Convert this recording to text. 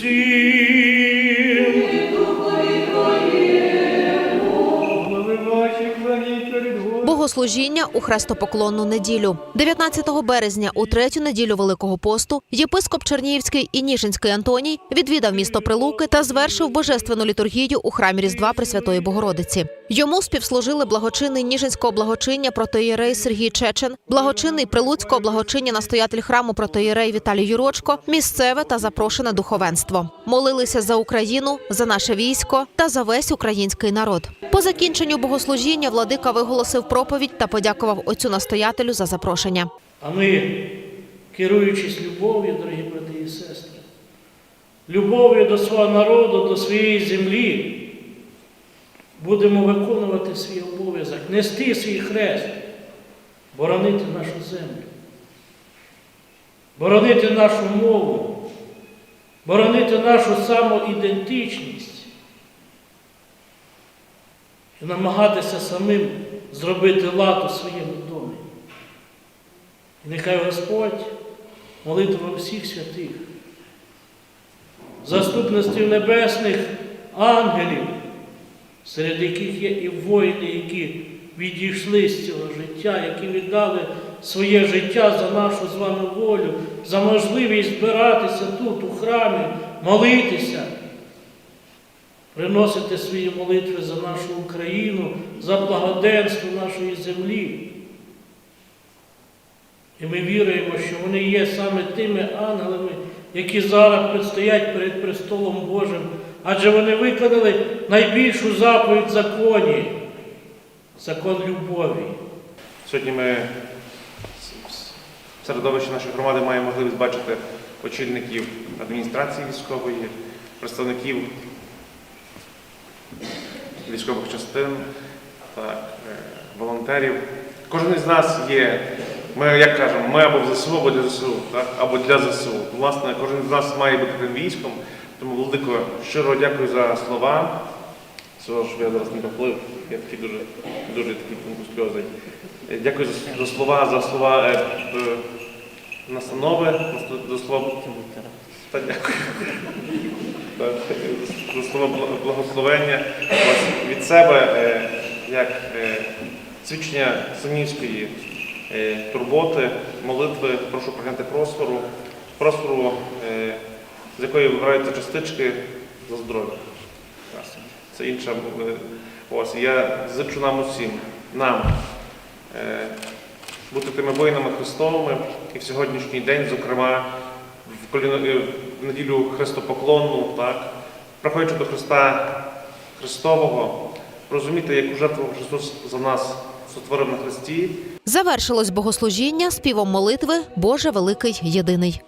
всім. Богослужіння у хрестопоклонну неділю. 19 березня, у третю неділю Великого посту, єпископ Чернігівський і Ніжинський Антоній відвідав місто Прилуки та звершив божественну літургію у храмі Різдва Пресвятої Богородиці. Йому співслужили благочинний Ніжинського благочиння протоєрей Сергій Чечен, благочинний Прилуцького благочиння настоятель храму протоєрей Віталій Юрочко, місцеве та запрошене духовенство. Молилися за Україну, за наше військо та за весь український народ. По закінченню богослужіння владика виголосив проповідь та подякував отцю настоятелю за запрошення. А ми, керуючись любов'ю, дорогі брати і сестри, любов'ю до свого народу, до своєї землі, будемо виконувати свій обов'язок, нести свій хрест, боронити нашу землю, боронити нашу мову, боронити нашу самоідентичність і намагатися самим зробити лад у своєму домі. І нехай Господь молитва всіх святих, заступності небесних ангелів, серед яких є і воїни, які відійшли з цього життя, які віддали своє життя за нашу з вами волю, за можливість збиратися тут, у храмі, молитися, приносити свої молитви за нашу Україну, за благоденство нашої землі. І ми віруємо, що вони є саме тими ангелами, які зараз предстоять перед престолом Божим, адже вони виконали найбільшу заповідь в законі закон любові. Сьогодні ми в середовищі нашої громади маємо можливість бачити очільників адміністрації військової, представників військових частин, так, е, волонтерів. Кожен із нас є, ми як кажемо, ми або в ЗСУ, або для ЗСУ, так, або для ЗСУ. Власне, кожен з нас має бути тим військом. Тому, Володико, щиро дякую за слова. Цього ж я зараз не поплив, я такий дуже, дуже такий сльози. Дякую за, за слова, за слова е, е, настанови, за слова. Та дякую. За слова благословення. Від себе, е, як е, свідчення синівської турботи, молитви, прошу прийняти просфору, просфору, е, з якої вибираються частички за здоров'я. Це інша. е, Ось я зичу нам усім, нам е, бути тими воїнами Христовими і в сьогоднішній день, зокрема, в, коліно, е, в неділю Христопоклонну, так, приходячи до Христа Христового, розуміти, яку жертву Христос за нас сотворив на Христі, Завершилось богослужіння співом молитви Боже великий єдиний.